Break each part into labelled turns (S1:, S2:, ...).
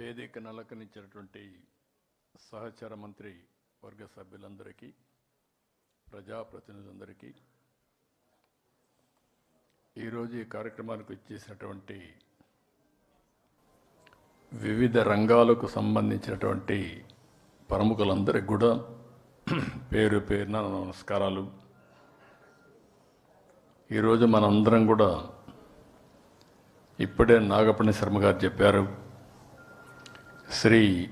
S1: వేదిక నలకనిచ్చినటువంటి సహచర మంత్రి వర్గ సభ్యులందరికీ ప్రజాప్రతినిధులందరికీ ఈరోజు ఈ కార్యక్రమానికి వచ్చేసినటువంటి వివిధ రంగాలకు సంబంధించినటువంటి ప్రముఖులందరికీ కూడా పేరు పేరున నమస్కారాలు. ఈరోజు మనందరం కూడా ఇప్పుడే నాగపణి శర్మ గారు చెప్పారు శ్రీ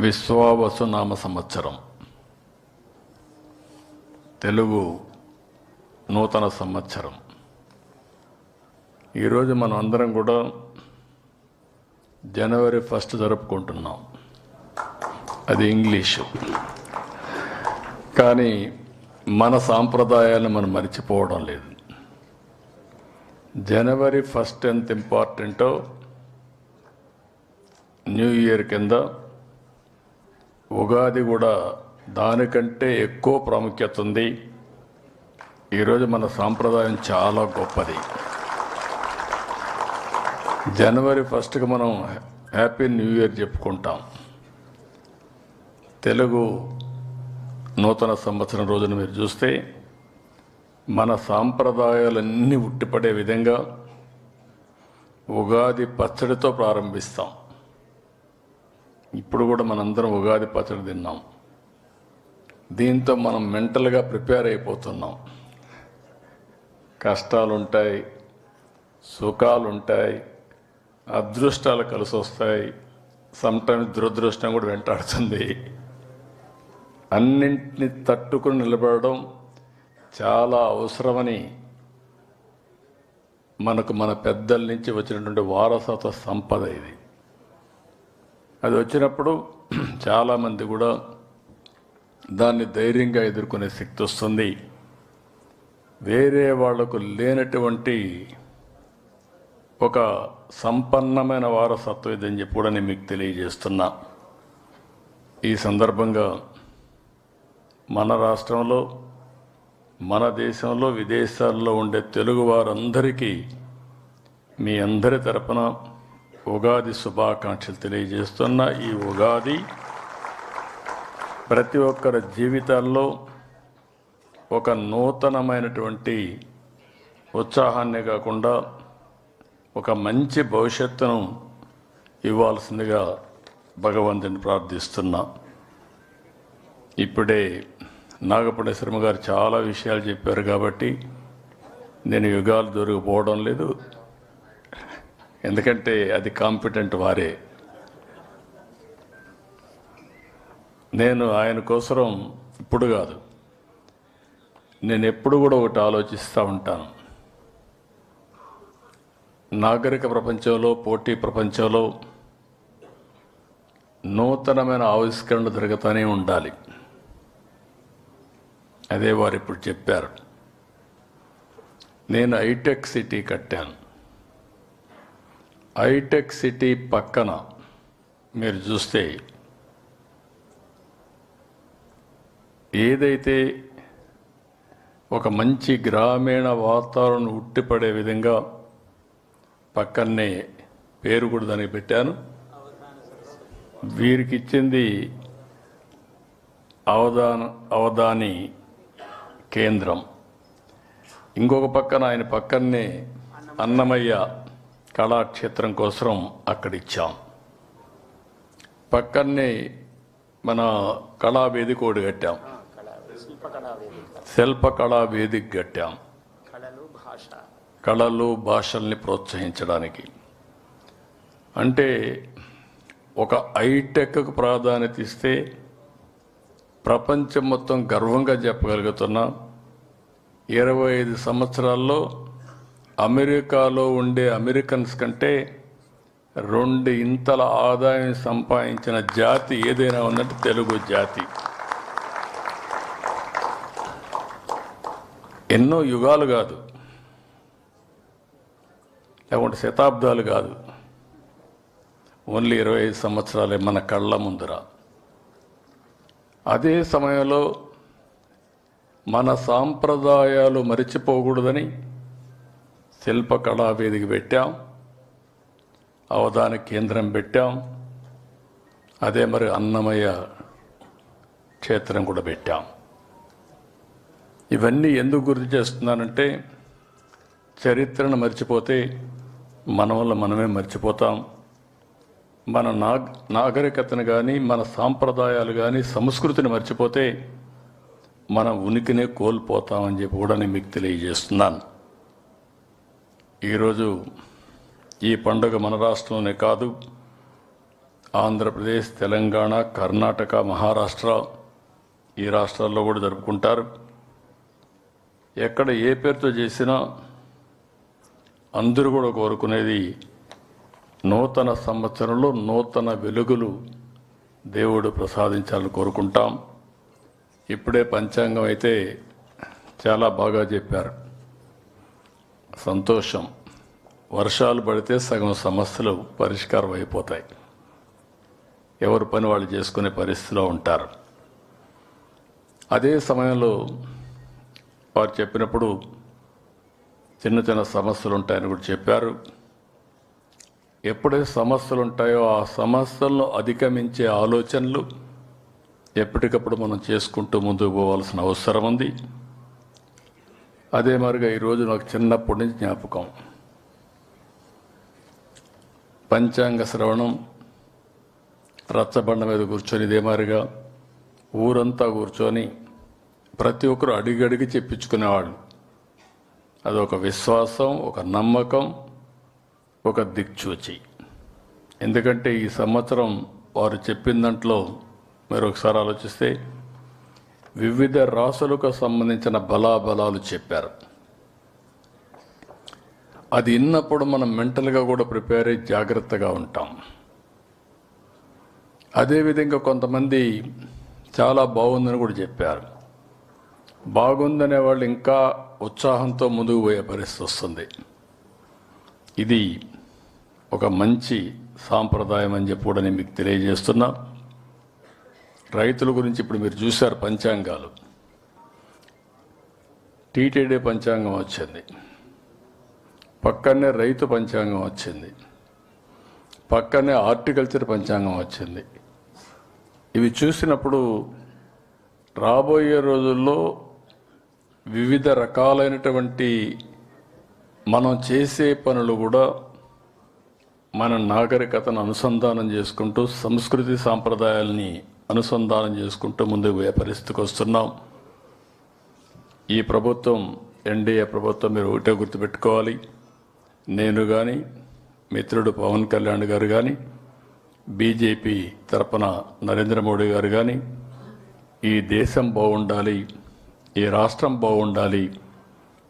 S1: విశ్వావసునామ సంవత్సరం. తెలుగు నూతన సంవత్సరం. ఈరోజు మనం అందరం కూడా జనవరి ఫస్ట్ జరుపుకుంటున్నాం. అది ఇంగ్లీషు. కానీ మన సాంప్రదాయాలను మనం మర్చిపోవడం లేదు. జనవరి ఫస్ట్ ఎంత ఇంపార్టెంటో న్యూ ఇయర్ కింద ఉగాది కూడా దానికంటే ఎక్కువ ప్రాముఖ్యత ఉంది. ఈరోజు మన సాంప్రదాయం చాలా గొప్పది. జనవరి ఫస్ట్కి మనం హ్యాపీ న్యూ ఇయర్ చెప్పుకుంటాం. తెలుగు నూతన సంవత్సరం రోజున మీరు చూస్తే మన సాంప్రదాయాలన్నీ ఉట్టిపడే విధంగా ఉగాది పచ్చడితో ప్రారంభిస్తాం. ఇప్పుడు కూడా మనందరం ఉగాది పచ్చడి తిన్నాం. దీంతో మనం మెంటల్గా ప్రిపేర్ అయిపోతున్నాం. కష్టాలుంటాయి సుఖాలుంటాయి అదృష్టాలు కలిసి వస్తాయి సమ్టైమ్స్ దురదృష్టం కూడా వెంటాడుతుంది. అన్నింటిని తట్టుకుని నిలబడడం చాలా అవసరమని మనకు మన పెద్దల నుంచి వచ్చినటువంటి వారసత్వ సంపద ఇది. అది వచ్చినప్పుడు చాలామంది కూడా దాన్ని ధైర్యంగా ఎదుర్కొనే శక్తి వస్తుంది. వేరే వాళ్ళకు లేనటువంటి ఒక సంపన్నమైన వారసత్వం ఇదని చెప్పి కూడా నేను మీకు తెలియజేస్తున్నా. ఈ సందర్భంగా మన రాష్ట్రంలో మన దేశంలో విదేశాల్లో ఉండే తెలుగు వారందరికీ మీ అందరి తరపున ఉగాది శుభాకాంక్షలు తెలియజేస్తున్న ఈ ఉగాది ప్రతి ఒక్కరి జీవితాల్లో ఒక నూతనమైనటువంటి ఉత్సాహాన్ని కాకుండా ఒక మంచి భవిష్యత్తును ఇవ్వాల్సిందిగా భగవంతుని ప్రార్థిస్తున్నా. ఇప్పుడే నాగపూడి గారు చాలా విషయాలు చెప్పారు కాబట్టి నేను యుగాలు దొరికిపోవడం లేదు. ఎందుకంటే అది కాంపిటెంట్ వారే. నేను ఆయన కోసం ఇప్పుడు కాదు. నేను ఎప్పుడు కూడా ఒకటి ఆలోచిస్తూ ఉంటాను. నాగరిక ప్రపంచంలో పోటీ ప్రపంచంలో నూతనమైన ఆవిష్కరణలు జరుగుతూనే ఉండాలి. అదే వారు ఇప్పుడు చెప్పారు. నేను హైటెక్ సిటీ కట్టాను. హైటెక్ సిటీ పక్కన మీరు చూస్తే ఏదైతే ఒక మంచి గ్రామీణ వాతావరణం ఉట్టిపడే విధంగా పక్కనే పేరు కూడా దానికి పెట్టాను. వీరికి ఇచ్చింది అవధాన అవధాని కేంద్రం. ఇంకొక పక్కన ఆయన పక్కనే అన్నమయ్య కళాక్షేత్రం కోసం అక్కడ ఇచ్చాం పక్కనే మన కళావేదిక ఒకటి కట్టాం.
S2: కళ శిల్పకళా వేదిక
S1: కట్టాం.
S2: కళలు
S1: భాషల్ని ప్రోత్సహించడానికి. అంటే ఒక హైటెక్కు ప్రాధాన్యత ఇస్తే ప్రపంచం మొత్తం గర్వంగా చెప్పగలుగుతున్నా. ఇరవై ఐదు సంవత్సరాల్లో అమెరికాలో ఉండే అమెరికన్స్ కంటే రెండు ఇంతల ఆదాయం సంపాదించిన జాతి ఏదైనా ఉందంటే తెలుగు జాతి. ఎన్నో యుగాలు కాదు. లేకుంటే శతాబ్దాలు కాదు. ఓన్లీ ఇరవై ఐదు సంవత్సరాలే మన కళ్ళ ముందర. అదే సమయంలో మన సాంప్రదాయాలు మరిచిపోకూడదని శిల్పకళా వేదిక పెట్టాం. అవధాన కేంద్రం పెట్టాం. అదే మరి అన్నమయ్య క్షేత్రం కూడా పెట్టాం. ఇవన్నీ ఎందుకు గుర్తు చేస్తున్నానంటే చరిత్రను మర్చిపోతే మన వల్ల మనమే మర్చిపోతాం. మన నాగ నాగరికతను కానీ మన సాంప్రదాయాలు కానీ సంస్కృతిని మర్చిపోతే మన ఉనికినే కోల్పోతామని చెప్పి కూడా నేను మీకు తెలియజేస్తున్నాను. ఈరోజు ఈ పండుగ మన రాష్ట్రంలోనే కాదు ఆంధ్రప్రదేశ్ తెలంగాణ కర్ణాటక మహారాష్ట్ర ఈ రాష్ట్రాల్లో కూడా జరుపుకుంటారు. ఎక్కడ ఏ పేరుతో చేసినా అందరూ కూడా కోరుకునేది నూతన సంవత్సరంలో నూతన వెలుగులు దేవుడు ప్రసాదించాలని కోరుకుంటాం. ఇప్పుడే పంచాంగం అయితే చాలా బాగా చెప్పారు. సంతోషం. వర్షాలు పడితే సగం సమస్యలు పరిష్కారం అయిపోతాయి ఎవరు పని వాళ్ళు చేసుకునే పరిస్థితిలో ఉంటారు. అదే సమయంలో వారు చెప్పినప్పుడు చిన్న చిన్న సమస్యలు ఉంటాయని కూడా చెప్పారు. ఎప్పుడైతే సమస్యలు ఉంటాయో ఆ సమస్యలను అధిగమించే ఆలోచనలు ఎప్పటికప్పుడు మనం చేసుకుంటూ ముందుకు పోవాల్సిన అవసరం ఉంది. అదే మరిగా ఈరోజు నాకు చిన్నప్పటి నుంచి జ్ఞాపకం. పంచాంగ శ్రవణం రచ్చబండ మీద కూర్చొని ఇదే మారిగా ఊరంతా కూర్చొని ప్రతి ఒక్కరు అడిగడిగి అది అదొక విశ్వాసం ఒక నమ్మకం ఒక దిక్చూచి ఎందుకంటే ఈ సంవత్సరం వారు చెప్పిన దాంట్లో మీరు ఒకసారి ఆలోచిస్తే వివిధ రాసులకు సంబంధించిన బలాబలాలు చెప్పారు. అది విన్నప్పుడు మనం మెంటల్గా కూడా ప్రిపేర్ అయ్యి జాగ్రత్తగా ఉంటాం. అదేవిధంగా కొంతమంది చాలా బాగుందని కూడా చెప్పారు. బాగుందనే వాళ్ళు ఇంకా ఉత్సాహంతో ముందుకు పోయే పరిస్థితి వస్తుంది. ఇది ఒక మంచి సాంప్రదాయం అని చెప్పి కూడా నేను మీకు తెలియజేస్తున్నా. రైతుల గురించి ఇప్పుడు మీరు చూశారు పంచాంగాలు. టీటీడీ పంచాంగం వచ్చింది. పక్కనే రైతు పంచాంగం వచ్చింది. పక్కనే హార్టికల్చర్ పంచాంగం వచ్చింది. ఇవి చూసినప్పుడు రాబోయే రోజుల్లో వివిధ రకాలైనటువంటి మనం చేసే పనులు కూడా మన నాగరికతను అనుసంధానం చేసుకుంటూ సంస్కృతి సాంప్రదాయాల్ని అనుసంధానం చేసుకుంటూ ముందుకు పోయే పరిస్థితికి వస్తున్నాం. ఈ ప్రభుత్వం ఎన్డీఏ ప్రభుత్వం మీరు ఒకటే గుర్తుపెట్టుకోవాలి. నేను కానీ మిత్రుడు పవన్ కళ్యాణ్ గారు కానీ బీజేపీ తరపున నరేంద్ర మోడీ గారు కానీ ఈ దేశం బాగుండాలి ఈ రాష్ట్రం బాగుండాలి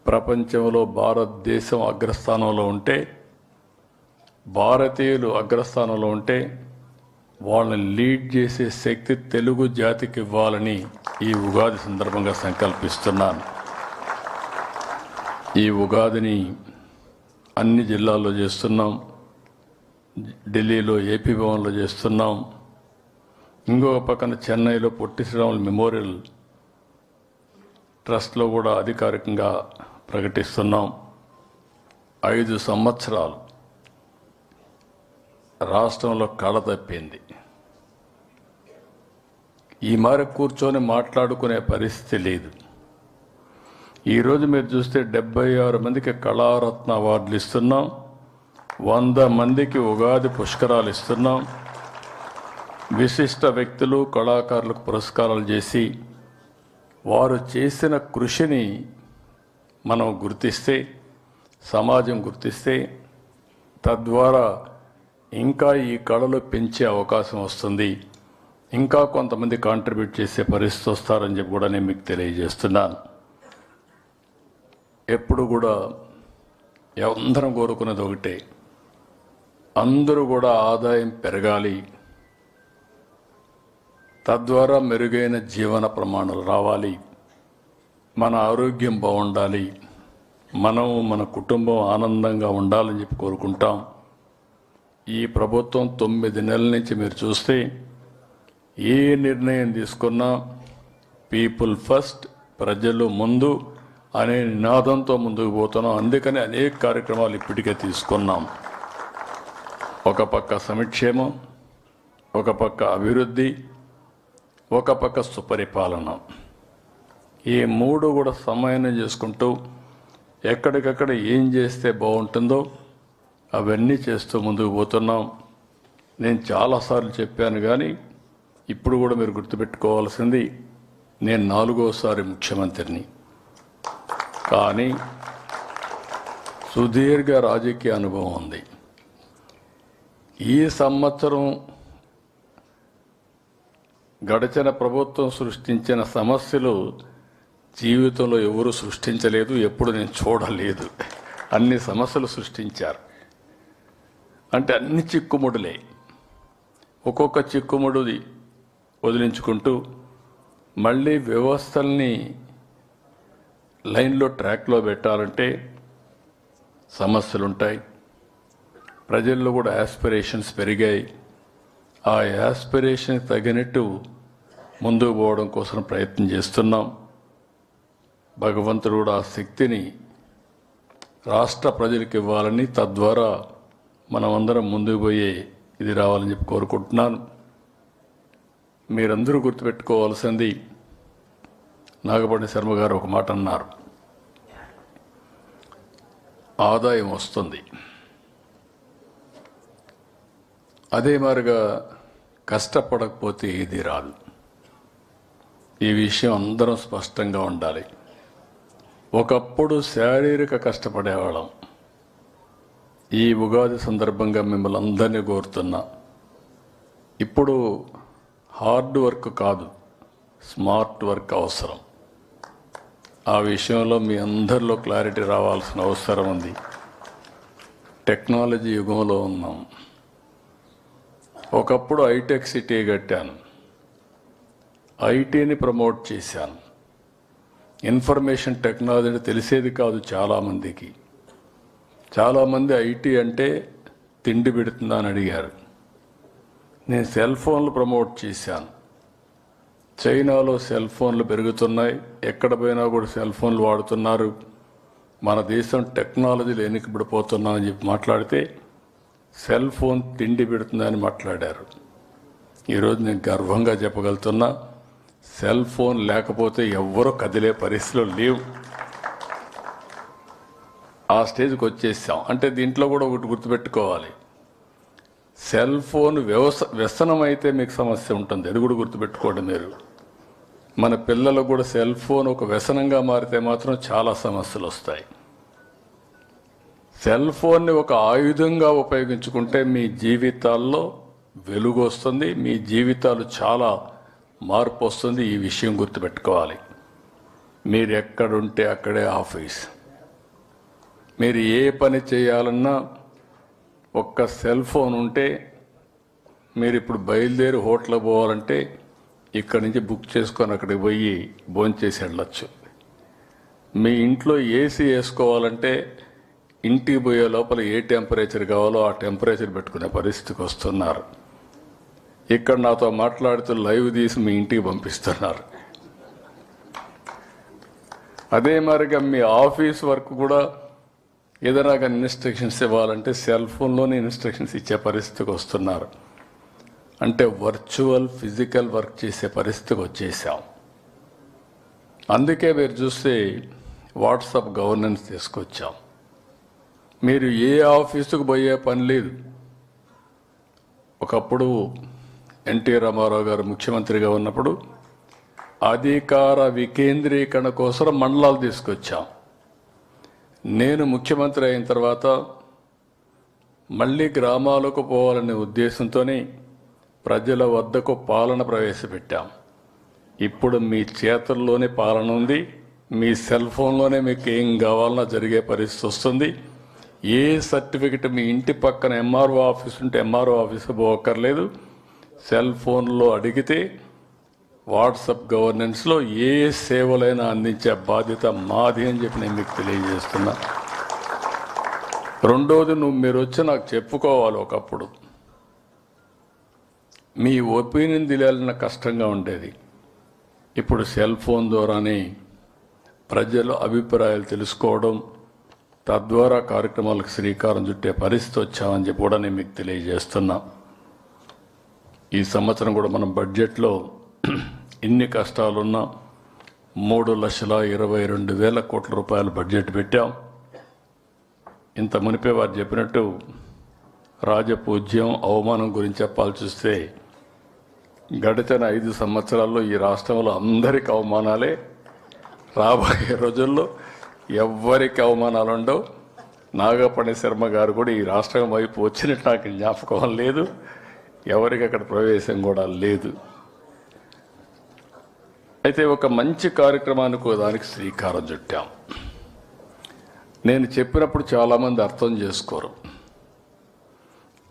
S1: ప్రపంచంలో భారతదేశం అగ్రస్థానంలో ఉంటే భారతీయులు అగ్రస్థానంలో ఉంటే వాళ్ళని లీడ్ చేసే శక్తి తెలుగు జాతికి ఇవ్వాలని ఈ ఉగాది సందర్భంగా సంకల్పిస్తున్నాను. ఈ ఉగాదిని అన్ని జిల్లాల్లో చేస్తున్నాం. ఢిల్లీలో ఏపీ భవన్లో చేస్తున్నాం. ఇంకొక పక్కన చెన్నైలో పొట్టి శ్రీరాములు మెమోరియల్ ట్రస్ట్లో కూడా అధికారికంగా ప్రకటిస్తున్నాం. ఐదు సంవత్సరాలు రాష్ట్రంలో కళ తప్పింది. ఈ మారి కూర్చొని మాట్లాడుకునే పరిస్థితి లేదు. ఈరోజు మీరు చూస్తే డెబ్బై ఆరు మందికి కళారత్న అవార్డులు ఇస్తున్నాం. వంద మందికి ఉగాది పుష్కరాలు ఇస్తున్నాం. విశిష్ట వ్యక్తులు కళాకారులకు పురస్కారాలు చేసి వారు చేసిన కృషిని మనం గుర్తిస్తే సమాజం గుర్తిస్తే తద్వారా ఇంకా ఈ కళలు పెంచే అవకాశం వస్తుంది. ఇంకా కొంతమంది కాంట్రిబ్యూట్ చేసే పరిస్థితి వస్తారని చెప్పి కూడా నేను మీకు తెలియజేస్తున్నాను. ఎప్పుడు కూడా అందరం కోరుకున్నది ఒకటే. అందరూ కూడా ఆదాయం పెరగాలి. తద్వారా మెరుగైన జీవన ప్రమాణాలు రావాలి. మన ఆరోగ్యం బాగుండాలి. మనం మన కుటుంబం ఆనందంగా ఉండాలని చెప్పి కోరుకుంటాం. ఈ ప్రభుత్వం తొమ్మిది నెలల నుంచి మీరు చూస్తే ఏ నిర్ణయం తీసుకున్నా పీపుల్ ఫస్ట్ ప్రజలు ముందు అనే నినాదంతో ముందుకు పోతున్నాం. అందుకని అనేక కార్యక్రమాలు ఇప్పటికే తీసుకున్నాం. ఒక పక్క సంక్షేమం ఒక పక్క అభివృద్ధి ఒక పక్క సుపరిపాలన. ఈ మూడు కూడా సమన్వయం చేసుకుంటూ ఎక్కడికక్కడ ఏం చేస్తే బాగుంటుందో అవన్నీ చేస్తూ ముందుకు పోతున్నాం. నేను చాలాసార్లు చెప్పాను కానీ ఇప్పుడు కూడా మీరు గుర్తుపెట్టుకోవాల్సింది నేను నాలుగోసారి ముఖ్యమంత్రిని. కానీ సుదీర్ఘ రాజకీయ అనుభవం ఉంది. ఈ సంవత్సరం గడిచిన ప్రభుత్వం సృష్టించిన సమస్యలు జీవితంలో ఎవరు సృష్టించలేదు ఎప్పుడు నేను చూడలేదు. అన్ని సమస్యలు సృష్టించారు. అంటే అన్ని చిక్కుముడులే. ఒక్కొక్క చిక్కుముడుది వదిలించుకుంటూ మళ్ళీ వ్యవస్థల్ని లైన్లో ట్రాక్లో పెట్టాలంటే సమస్యలుంటాయి. ప్రజల్లో కూడా యాస్పిరేషన్స్ పెరిగాయి. ఆ యాస్పిరేషన్ తగినట్టు ముందుకు పోవడం కోసం ప్రయత్నం చేస్తున్నాం. భగవంతుడు కూడా ఆ శక్తిని రాష్ట్ర ప్రజలకు ఇవ్వాలని తద్వారా మనమందరం ముందుకు పోయే ఇది రావాలని చెప్పి కోరుకుంటున్నాను. మీరందరూ గుర్తుపెట్టుకోవాల్సింది నాగపండి శర్మ గారు ఒక మాట అన్నారు. ఆదాయం వస్తుంది. అదే మారిగా కష్టపడకపోతే ఏది రాదు. ఈ విషయం అందరం స్పష్టంగా ఉండాలి. ఒకప్పుడు శారీరక కష్టపడేవాళ్ళం. ఈ ఉగాది సందర్భంగా మిమ్మల్ని అందరినీ కోరుతున్నా. ఇప్పుడు హార్డ్ వర్క్ కాదు స్మార్ట్ వర్క్ అవసరం. ఆ విషయంలో మీ అందరిలో క్లారిటీ రావాల్సిన అవసరం ఉంది. టెక్నాలజీ యుగంలో ఉన్నాం. ఒకప్పుడు ఐటెక్ సిటీ కట్టాను. ఐటీని ప్రమోట్ చేశాను. ఇన్ఫర్మేషన్ టెక్నాలజీ తెలిసేది కాదు చాలామందికి. చాలామంది ఐటీ అంటే తిండి పెడుతుందా అని అడిగారు. నేను సెల్ ఫోన్లు ప్రమోట్ చేశాను. చైనాలో సెల్ ఫోన్లు పెరుగుతున్నాయి. ఎక్కడ పోయినా కూడా సెల్ ఫోన్లు వాడుతున్నారు. మన దేశం టెక్నాలజీలు ఎన్నికబడిపోతున్నామని అని చెప్పి మాట్లాడితే సెల్ ఫోన్ తిండి పెడుతుందని మాట్లాడారు. ఈరోజు నేను గర్వంగా చెప్పగలుగుతున్నా సెల్ ఫోన్ లేకపోతే ఎవ్వరూ కదిలే పరిస్థితులు లేవు. ఆ స్టేజ్కి వచ్చేసాం. అంటే దీంట్లో కూడా ఒకటి గుర్తుపెట్టుకోవాలి. సెల్ ఫోన్ వ్యవస వ్యసనం అయితే మీకు సమస్య ఉంటుంది. అది కూడా గుర్తుపెట్టుకోండి మీరు. మన పిల్లలకు కూడా సెల్ ఫోన్ ఒక వ్యసనంగా మారితే మాత్రం చాలా సమస్యలు వస్తాయి. సెల్ ఫోన్ని ఒక ఆయుధంగా ఉపయోగించుకుంటే మీ జీవితాల్లో వెలుగు వస్తుంది మీ జీవితాలు చాలా మార్పు వస్తుంది. ఈ విషయం గుర్తుపెట్టుకోవాలి. మీరు ఎక్కడుంటే అక్కడే ఆఫీస్. మీరు ఏ పని చేయాలన్నా ఒక్క సెల్ ఫోన్ ఉంటే మీరు ఇప్పుడు బయలుదేరి హోటల్కి పోవాలంటే ఇక్కడి నుంచి బుక్ చేసుకొని అక్కడికి పోయి భోంచేసి వెళ్ళచ్చు. మీ ఇంట్లో ఏసీ వేసుకోవాలంటే ఇంటికి పోయే లోపల ఏ టెంపరేచర్ కావాలో ఆ టెంపరేచర్ పెట్టుకునే పరిస్థితికి వస్తున్నారు. ఇక్కడ నాతో మాట్లాడుతూ లైవ్ తీసి మీ ఇంటికి పంపిస్తున్నారు. అదే మరిగా మీ ఆఫీస్ వర్క్ కూడా ఏదైనా కానీ ఇన్స్ట్రక్షన్స్ ఇవ్వాలంటే సెల్ ఫోన్లోనే ఇన్స్ట్రక్షన్స్ ఇచ్చే పరిస్థితికి వస్తున్నారు. అంటే వర్చువల్ ఫిజికల్ వర్క్ చేసే పరిస్థితికి వచ్చేసాం. అందుకే మీరు చూస్తే వాట్సాప్ గవర్నెన్స్ తీసుకొచ్చాం. మీరు ఏ ఆఫీసుకు పోయే పని లేదు. ఒకప్పుడు ఎన్టీ రామారావు గారు ముఖ్యమంత్రిగా ఉన్నప్పుడు అధికార వికేంద్రీకరణ కోసం మండలాలు తీసుకొచ్చాం. నేను ముఖ్యమంత్రి అయిన తర్వాత మళ్ళీ గ్రామాలకు పోవాలనే ఉద్దేశంతోనే ప్రజల వద్దకు పాలన ప్రవేశపెట్టాం. ఇప్పుడు మీ చేతుల్లోనే పాలన ఉంది. మీ సెల్ ఫోన్లోనే మీకు ఏం కావాలన్నా జరిగే పరిస్థితి వస్తుంది. ఏ సర్టిఫికెట్ మీ ఇంటి పక్కన ఎంఆర్ఓ ఆఫీస్ ఉంటే ఎంఆర్ఓ ఆఫీస్ పోక్కర్లేదు సెల్ ఫోన్లో అడిగితే వాట్సాప్ గవర్నెన్స్లో ఏ సేవలైనా అందించే బాధ్యత మాది అని చెప్పి నేను మీకు తెలియజేస్తున్నా. రెండోది నువ్వు మీరు వచ్చి నాకు చెప్పుకోవాలి ఒకప్పుడు. మీ ఒపీనియన్ తెలియాలన్న కష్టంగా ఉండేది. ఇప్పుడు సెల్ ఫోన్ ద్వారానే ప్రజల అభిప్రాయాలు తెలుసుకోవడం తద్వారా కార్యక్రమాలకు శ్రీకారం చుట్టే పరిస్థితి వచ్చామని చెప్పి కూడా నేను మీకు తెలియజేస్తున్నా. ఈ సంవత్సరం కూడా మనం బడ్జెట్లో ఎన్ని కష్టాలున్నా మూడు లక్షల ఇరవై రెండు వేల కోట్ల రూపాయల బడ్జెట్ పెట్టాం. ఇంత మునిపే వారు చెప్పినట్టు రాజపూజ్యం అవమానం గురించి చెప్పాల్సి చూస్తే గడిచిన ఐదు సంవత్సరాల్లో ఈ రాష్ట్రంలో అందరికి అవమానాలే. రాబోయే రోజుల్లో ఎవ్వరికి అవమానాలు ఉండవు. నాగపణి శర్మ గారు కూడా ఈ రాష్ట్రం వైపు వచ్చినట్టు నాకు జ్ఞాపకం లేదు. ఎవరికి అక్కడ ప్రవేశం కూడా లేదు. అయితే ఒక మంచి కార్యక్రమానికి దానికి శ్రీకారం చుట్టాం. నేను చెప్పినప్పుడు చాలామంది అర్థం చేసుకోరు.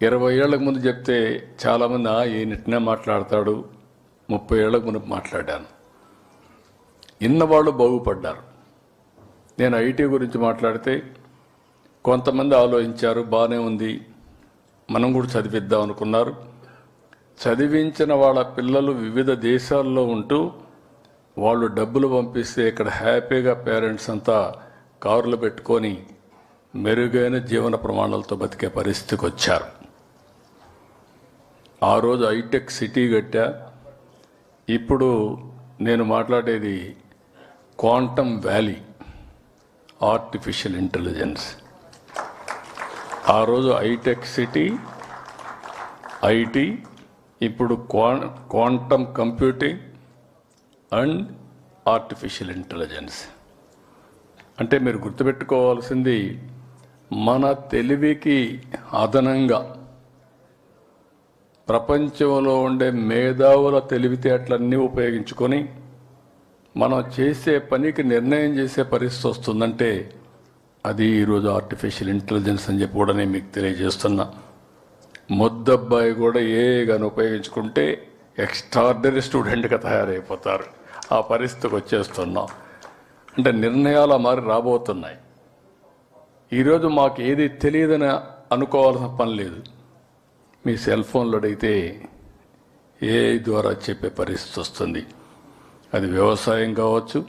S1: ఇరవై ఏళ్ళకు ముందు చెప్తే చాలామంది "ఆ, మాట్లాడతాడు. ముప్పై ఏళ్ళకు ముందు మాట్లాడాను. ఇన్నవాళ్ళు బాగుపడ్డారు. నేను ఐటీ గురించి మాట్లాడితే కొంతమంది ఆలోచించారు బాగానే ఉంది. మనం కూడా చదివిద్దాం అనుకున్నారు. చదివించిన వాళ్ళ పిల్లలు వివిధ దేశాల్లో ఉంటూ వాళ్ళు డబ్బులు పంపిస్తే ఇక్కడ హ్యాపీగా పేరెంట్స్ అంతా కారులు పెట్టుకొని మెరుగైన జీవన ప్రమాణాలతో బతికే పరిస్థితికి వచ్చారు. ఆ రోజు హైటెక్ సిటీ కట్టా. ఇప్పుడు నేను మాట్లాడేది క్వాంటమ్ వ్యాలీ ఆర్టిఫిషియల్ ఇంటెలిజెన్స్. ఆ రోజు హైటెక్ సిటీ ఐటీ ఇప్పుడు క్వా quantum computing and artificial intelligence. అంటే మీరు గుర్తుపెట్టుకోవాల్సింది మన తెలివికి అదనంగా ప్రపంచంలో ఉండే మేధావుల తెలివితేటలన్నీ ఉపయోగించుకొని మనం చేసే పనికి నిర్ణయం చేసే పరిస్థితి వస్తుందంటే అది ఈరోజు ఆర్టిఫిషియల్ ఇంటెలిజెన్స్ అని చెప్పి కూడా నేను మీకు తెలియజేస్తున్నా. ముద్దబ్బాయి కూడా ఏ కానీ ఉపయోగించుకుంటే ఎక్స్ట్రాడినరీ స్టూడెంట్గా తయారైపోతారు. ఆ పరిస్థితికి వచ్చేస్తున్నాం. అంటే నిర్ణయాలు మారి రాబోతున్నాయి. ఈరోజు మాకు ఏది తెలియదని అనుకోవాల్సిన పని లేదు. మీ సెల్ ఫోన్లో అడిగితే ఏ ద్వారా చెప్పే పరిస్థితి వస్తుంది. అది వ్యవసాయం కావచ్చు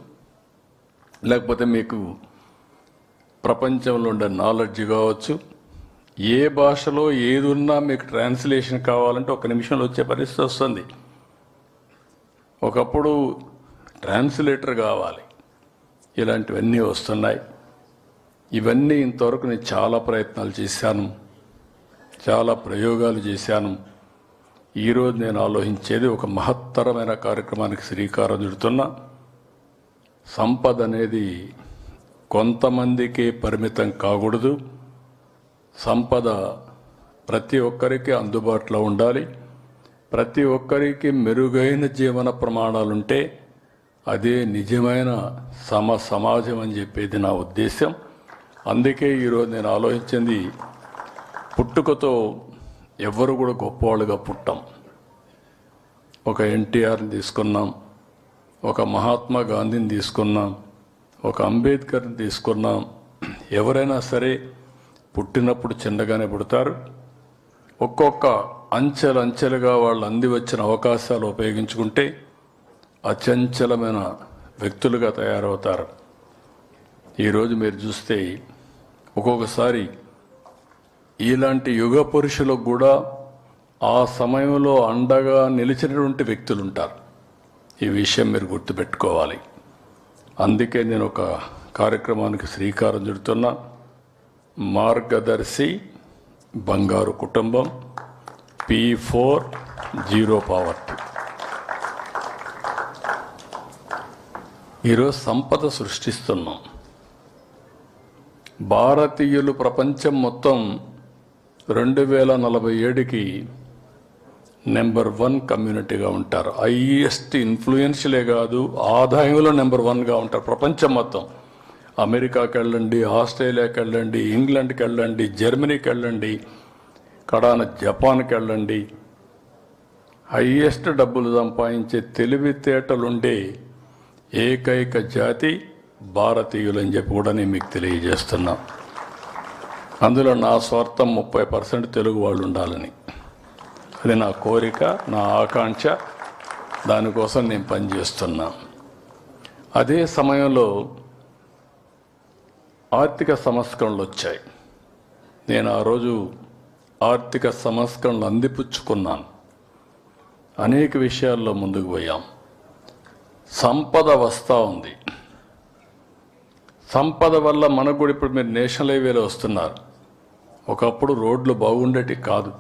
S1: లేకపోతే మీకు ప్రపంచంలో ఉండే నాలెడ్జ్ కావచ్చు ఏ భాషలో ఏది ఉన్నా మీకు ట్రాన్స్లేషన్ కావాలంటే ఒక నిమిషంలో వచ్చే పరిస్థితి వస్తుంది. ఒకప్పుడు ట్రాన్స్లేటర్ కావాలి. ఇలాంటివన్నీ వస్తున్నాయి. ఇవన్నీ ఇంతవరకు నేను చాలా ప్రయత్నాలు చేశాను. చాలా ప్రయోగాలు చేశాను. ఈరోజు నేను ఆలోచించేది ఒక మహత్తరమైన కార్యక్రమానికి శ్రీకారం చుడుతున్నా. సంపద అనేది కొంతమందికి పరిమితం కాకూడదు. సంపద ప్రతి ఒక్కరికి అందుబాటులో ఉండాలి. ప్రతి ఒక్కరికి మెరుగైన జీవన ప్రమాణాలుంటే అదే నిజమైన సమ సమాజం అని చెప్పేది నా ఉద్దేశం అందుకే ఈరోజు నేను ఆలోచించింది పుట్టుకతో ఎవ్వరు కూడా గొప్పవాళ్ళుగా పుట్టాం. ఒక ఎన్టీఆర్ని తీసుకున్నాం ఒక మహాత్మా గాంధీని తీసుకున్నాం ఒక అంబేద్కర్ని తీసుకున్నాం. ఎవరైనా సరే పుట్టినప్పుడు చిన్నగానే పుడతారు. ఒక్కొక్క అంచెలంచెలుగా వాళ్ళు అంది వచ్చిన అవకాశాలు ఉపయోగించుకుంటే అచంచలమైన వ్యక్తులుగా తయారవుతారు. ఈరోజు మీరు చూస్తే ఒక్కొక్కసారి ఇలాంటి యుగ పురుషులకు కూడా ఆ సమయంలో అండగా నిలిచినటువంటి వ్యక్తులు ఉంటారు ఈ విషయం మీరు గుర్తుపెట్టుకోవాలి. అందుకే నేను ఒక కార్యక్రమానికి శ్రీకారం చుడుతున్నా. మార్గదర్శి బంగారు కుటుంబం పీ ఫోర్ జీరో పావర్టీ ఈరోజు సంపద సృష్టిస్తున్నాం. భారతీయులు ప్రపంచం మొత్తం రెండు వేల నలభై ఏడుకి నెంబర్ వన్ కమ్యూనిటీగా ఉంటారు. హైయెస్ట్ ఇన్ఫ్లుయెన్షియలే కాదు ఆదాయంలో నెంబర్ వన్గా ఉంటారు ప్రపంచం మొత్తం. అమెరికాకి వెళ్ళండి ఆస్ట్రేలియాకి వెళ్ళండి ఇంగ్లాండ్కి వెళ్ళండి జర్మనీకి వెళ్ళండి కడాన జపాన్కి వెళ్ళండి. హయ్యెస్ట్ డబ్బులు సంపాదించే తెలివితేటలుండే ఏకైక జాతి భారతీయులని చెప్పి కూడా నేను మీకు తెలియజేస్తున్నా. అందులో నా స్వార్థం ముప్పై పర్సెంట్ తెలుగు వాళ్ళు ఉండాలని. అది నా కోరిక నా ఆకాంక్ష దానికోసం నేను పనిచేస్తున్నా. అదే సమయంలో ఆర్థిక సంస్కరణలు వచ్చాయి. నేను ఆ రోజు ఆర్థిక సంస్కరణలు అందిపుచ్చుకున్నాను. అనేక విషయాల్లో ముందుకు పోయాం. సంపద వస్తూ ఉంది. సంపద వల్ల మనకు కూడా ఇప్పుడు మీరు నేషనల్ హైవేలో వస్తున్నారు. ఒకప్పుడు రోడ్లు బాగుండేటి కాదు.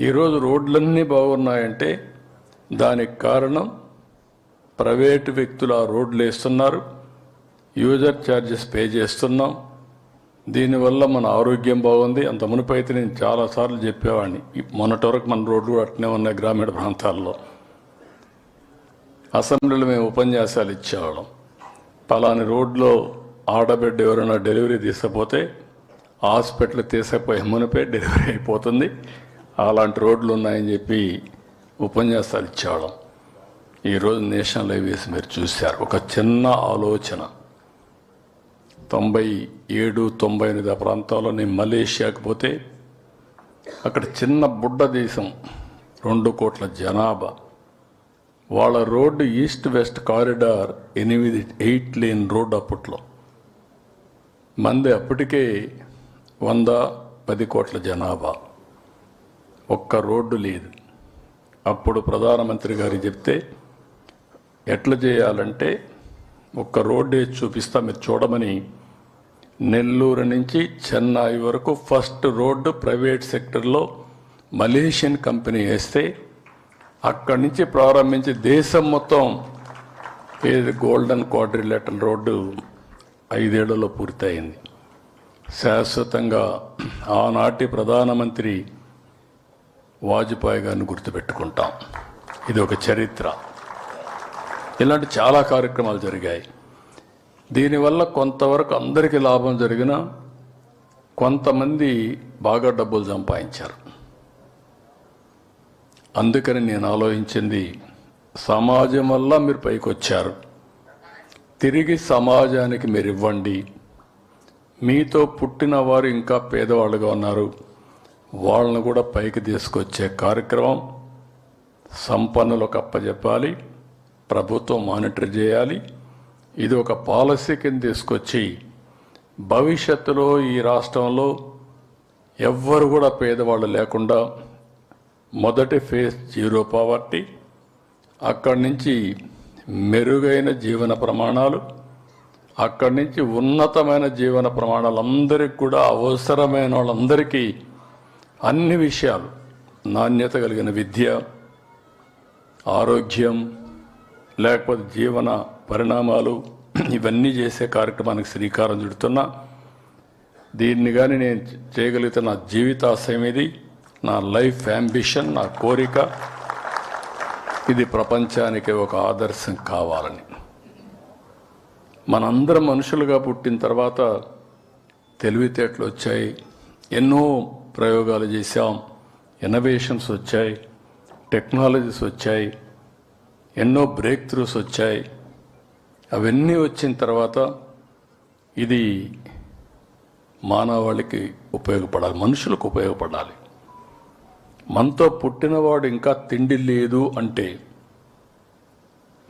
S1: ఈరోజు రోడ్లన్నీ బాగున్నాయంటే దానికి కారణం ప్రైవేటు వ్యక్తులు ఆ రోడ్లు వేస్తున్నారు. యూజర్ ఛార్జెస్ పే చేస్తున్నాం. దీనివల్ల మన ఆరోగ్యం బాగుంది. అంత మునిపైతే నేను చాలాసార్లు చెప్పేవాడిని. మొన్నటి వరకు మన రోడ్లు అట్నే ఉన్నాయి గ్రామీణ ప్రాంతాల్లో. అసెంబ్లీలో మేము ఉపన్యాసాలు ఇచ్చేవాళ్ళం. పలాని రోడ్లో ఆడబిడ్డ ఎవరైనా డెలివరీ తీసుకపోతే హాస్పిటల్ తీసుకుపోయే మునిపే డెలివరీ అయిపోతుంది. అలాంటి రోడ్లు ఉన్నాయని చెప్పి ఉపన్యాసాలు ఇచ్చేవాళ్ళం. ఈరోజు నేషనల్ హైవేస్ మీరు చూశారు. ఒక చిన్న ఆలోచన. తొంభై ఏడు తొంభై ఎనిమిది ఆ ప్రాంతాల్లో నేను మలేషియాకి పోతే అక్కడ చిన్న బుడ్డ దేశం రెండు కోట్ల జనాభా. వాళ్ళ రోడ్డు ఈస్ట్ వెస్ట్ కారిడార్ ఎనిమిది ఎయిట్ లేన్ రోడ్ అప్పట్లో. మంది అప్పటికే వంద పది కోట్ల జనాభా. ఒక్క రోడ్డు లేదు. అప్పుడు ప్రధానమంత్రి గారు చెప్తే ఎట్లా చేయాలంటే ఒక్క రోడ్డు వేసి చూపిస్తా మీరు చూడమని నెల్లూరు నుంచి చెన్నై వరకు ఫస్ట్ రోడ్డు ప్రైవేట్ సెక్టర్లో మలేషియన్ కంపెనీ వేస్తే అక్కడి నుంచి ప్రారంభించి దేశం మొత్తం ఏది గోల్డెన్ క్వాడ్రిలేటరల్ రోడ్డు ఐదేళ్ళలో పూర్తయింది. శాశ్వతంగా ఆనాటి ప్రధానమంత్రి వాజ్పేయి గారిని గుర్తుపెట్టుకుంటాం. ఇది ఒక చరిత్ర. ఇలాంటి చాలా కార్యక్రమాలు జరిగాయి. దీనివల్ల కొంతవరకు అందరికీ లాభం జరిగిన కొంతమంది బాగా డబ్బులు సంపాదించారు. అందుకని నేను ఆలోచించింది సమాజం వల్ల మీరు పైకి వచ్చారు తిరిగి సమాజానికి మీరు ఇవ్వండి మీతో పుట్టిన వారు ఇంకా పేదవాళ్ళుగా ఉన్నారు. వాళ్ళను కూడా పైకి తీసుకొచ్చే కార్యక్రమం సంపన్నులకు అప్పచెప్పాలి ప్రభుత్వం మానిటర్ చేయాలి. ఇది ఒక పాలసీ కింద తీసుకొచ్చి భవిష్యత్తులో ఈ రాష్ట్రంలో ఎవ్వరు కూడా పేదవాళ్ళు లేకుండా మొదటి ఫేజ్ జీరో పావర్టీ అక్కడి నుంచి మెరుగైన జీవన ప్రమాణాలు అక్కడి నుంచి ఉన్నతమైన జీవన ప్రమాణాలు అందరికి కూడా అవసరమైన వాళ్ళందరికీ అన్ని విషయాలు నాణ్యత కలిగిన విద్య ఆరోగ్యం లేకపోతే జీవన పరిణామాలు ఇవన్నీ చేసే కార్యక్రమానికి శ్రీకారం చుడుతున్నా. దీన్ని కానీ నేను చేయగలిగితే నా జీవితాశయం ఇది. నా లైఫ్ అంబిషన్ నా కోరిక ఇది ప్రపంచానికి ఒక ఆదర్శం కావాలని. మనందరం మనుషులుగా పుట్టిన తర్వాత తెలివితేటలు వచ్చాయి ఎన్నో ప్రయోగాలు చేశాం ఇన్నోవేషన్స్ వచ్చాయి టెక్నాలజీస్ వచ్చాయి ఎన్నో బ్రేక్ త్రూస్ వచ్చాయి. అవన్నీ వచ్చిన తర్వాత ఇది మానవాళికి ఉపయోగపడాలి మనుషులకు ఉపయోగపడాలి. మనతో పుట్టినవాడు ఇంకా తిండి లేదు అంటే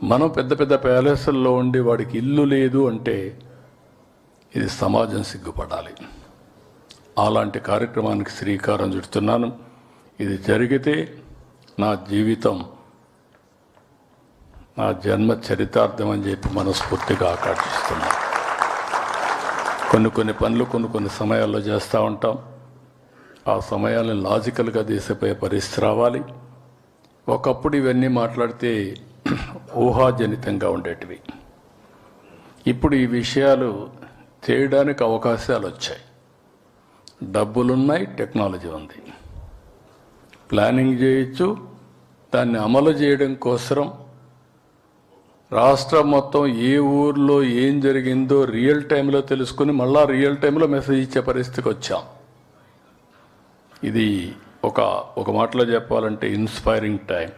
S1: మనం పెద్ద పెద్ద ప్యాలెస్ల్లో ఉండి వాడికి ఇల్లు లేదు అంటే ఇది సమాజం సిగ్గుపడాలి. అలాంటి కార్యక్రమానికి శ్రీకారం చుడుతున్నాను. ఇది జరిగితే నా జీవితం నా జన్మ చరితార్థం అని చెప్పి మనస్ఫూర్తిగా ఆకాంక్షిస్తున్నాను. కొన్ని కొన్ని పనులు కొన్ని కొన్ని సమయాల్లో చేస్తూ ఉంటాం. ఆ సమయాలను లాజికల్గా తీసిపోయే పరిస్థితి రావాలి. ఒకప్పుడు ఇవన్నీ మాట్లాడితే ఊహాజనితంగా ఉండేటివి. ఇప్పుడు ఈ విషయాలు చేయడానికి అవకాశాలు వచ్చాయి. డబ్బులున్నాయి టెక్నాలజీ ఉంది. ప్లానింగ్ చేయొచ్చు దాన్ని అమలు చేయడం కోసం రాష్ట్రం మొత్తం ఏ ఊర్లో ఏం జరిగిందో రియల్ టైంలో తెలుసుకుని మళ్ళా రియల్ టైంలో మెసేజ్ ఇచ్చే పరిస్థితికి వచ్చాం. ఇది ఒక ఒక మాటలో చెప్పాలంటే ఇన్స్పైరింగ్ టైం.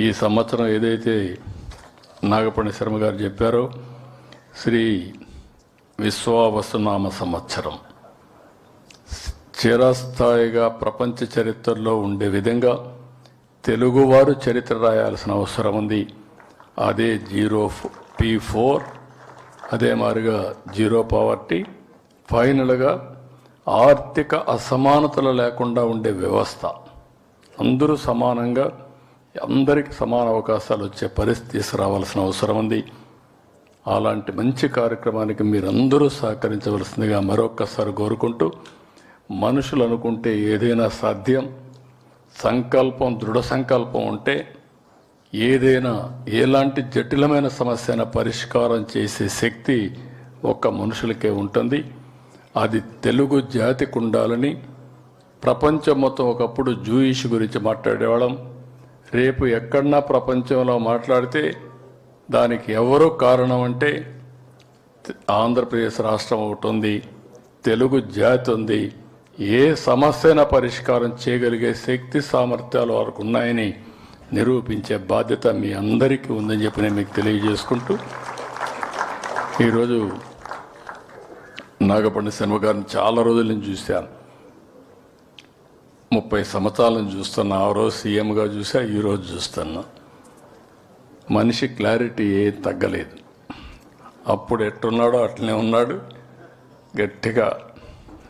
S1: ఈ సంవత్సరం ఏదైతే నాగపణి శర్మ గారు చెప్పారో శ్రీ విశ్వావసునామ సంవత్సరం. చిరస్థాయిగా ప్రపంచ చరిత్రలో ఉండే విధంగా తెలుగువారు చరిత్ర రాయాల్సిన అవసరం ఉంది. అదే జీరో పీ ఫోర్ అదే మాదిరిగా జీరో పావర్టీ. ఫైనల్గా ఆర్థిక అసమానతలు లేకుండా ఉండే వ్యవస్థ. అందరూ సమానంగా అందరికీ సమాన అవకాశాలు వచ్చే పరిస్థితి తీసుకురావాల్సిన అవసరం ఉంది. అలాంటి మంచి కార్యక్రమానికి మీరందరూ సహకరించవలసిందిగా మరొక్కసారి కోరుకుంటూ మనుషులు అనుకుంటే ఏదైనా సాధ్యం సంకల్పం దృఢ సంకల్పం ఉంటే ఏదైనా ఎలాంటి జటిలమైన సమస్యను పరిష్కారం చేసే శక్తి ఒక్క మనుషులకే ఉంటుంది. అది తెలుగు జాతికి ఉండాలని ప్రపంచం మొత్తం ఒకప్పుడు జూయిష్ గురించి మాట్లాడేవాళ్ళం. రేపు ఎక్కడన్నా ప్రపంచంలో మాట్లాడితే దానికి ఎవరు కారణం అంటే ఆంధ్రప్రదేశ్ రాష్ట్రం ఒకటి ఉంది తెలుగు జాతి ఉంది. ఏ సమస్యన పరిష్కారం చేయగలిగే శక్తి సామర్థ్యాలు వారికి ఉన్నాయని నిరూపించే బాధ్యత మీ అందరికీ ఉందని చెప్పి నేను మీకు తెలియజేసుకుంటూ ఈరోజు నాగపండి శర్మ గారిని చాలా రోజుల నుంచి చూశాను. ముప్పై సంవత్సరాలను చూస్తున్నా ఆ రోజు సీఎంగా చూసా ఈ రోజు చూస్తున్నా. మనిషి క్లారిటీ ఏం తగ్గలేదు. అప్పుడు ఎట్టున్నాడో అట్లనే ఉన్నాడు. గట్టిగా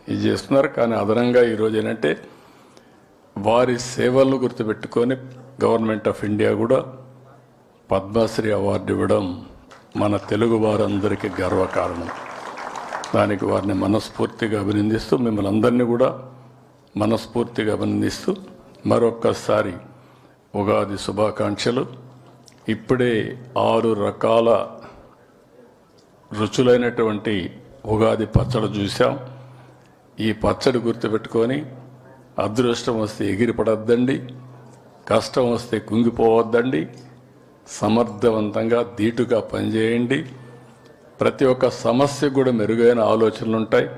S1: ఇది చేస్తున్నారు. కానీ అదనంగా ఈరోజు ఏంటంటే వారి సేవలను గుర్తుపెట్టుకొని గవర్నమెంట్ ఆఫ్ ఇండియా కూడా పద్మశ్రీ అవార్డు ఇవ్వడం మన తెలుగు వారందరికీ గర్వకారణం. దానికి వారిని మనస్ఫూర్తిగా అభినందిస్తూ మిమ్మల్ని అందరినీ కూడా మనస్ఫూర్తిగా అభినందిస్తూ మరొక్కసారి ఉగాది శుభాకాంక్షలు. ఇప్పుడే ఆరు రకాల రుచులైనటువంటి ఉగాది పచ్చడి చూసాం ఈ పచ్చడి గుర్తుపెట్టుకొని అదృష్టం వస్తే ఎగిరిపడద్దండి కష్టం వస్తే కుంగిపోవద్దండి సమర్థవంతంగా ధీటుగా పనిచేయండి. ప్రతి ఒక్క సమస్య కూడా మెరుగైన ఆలోచనలు ఉంటాయి.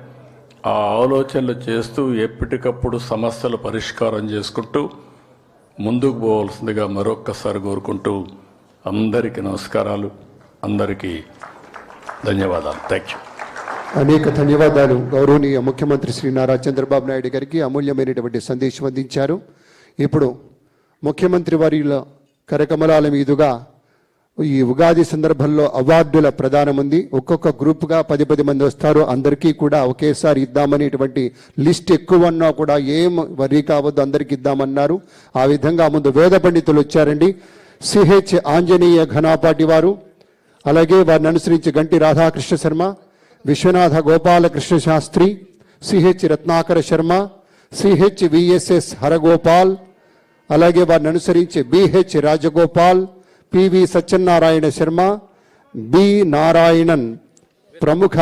S1: ఆ ఆలోచనలు చేస్తూ ఎప్పటికప్పుడు సమస్యలు పరిష్కారం చేసుకుంటూ ముందుకు పోవాల్సిందిగా మరొక్కసారి కోరుకుంటూ అందరికీ నమస్కారాలు. అందరికీ ధన్యవాదాలు. థ్యాంక్ యూ
S3: అనేక ధన్యవాదాలు. గౌరవనీయ ముఖ్యమంత్రి శ్రీ నారా చంద్రబాబు నాయుడు గారికి అమూల్యమైనటువంటి సందేశం అందించారు. ఇప్పుడు ముఖ్యమంత్రి వారిల కరకమలాల మీదుగా ఈ ఉగాది సందర్భంలో అవార్డుల ప్రదానం ఉంది. ఒక్కొక్క గ్రూప్గా పది పది మంది వస్తారు. అందరికీ కూడా ఒకేసారి ఇద్దామనేటువంటి లిస్ట్ ఎక్కువ ఉన్నా కూడా ఏం వరి కావద్దు అందరికీ ఇద్దామన్నారు. ఆ విధంగా ముందు వేద పండితులు వచ్చారండి. సిహెచ్ ఆంజనేయ ఘనాపాటి వారు అలాగే వారిని అనుసరించి Ganti Radhakrishna Sharma Vishwanatha Gopalakrishna Shastri CH Ratnakara Sharma CH VSS Haragopal అలాగే వారిని అనుసరించి BH Rajagopal PV Satyanarayana Sharma B Narayanan ప్రముఖ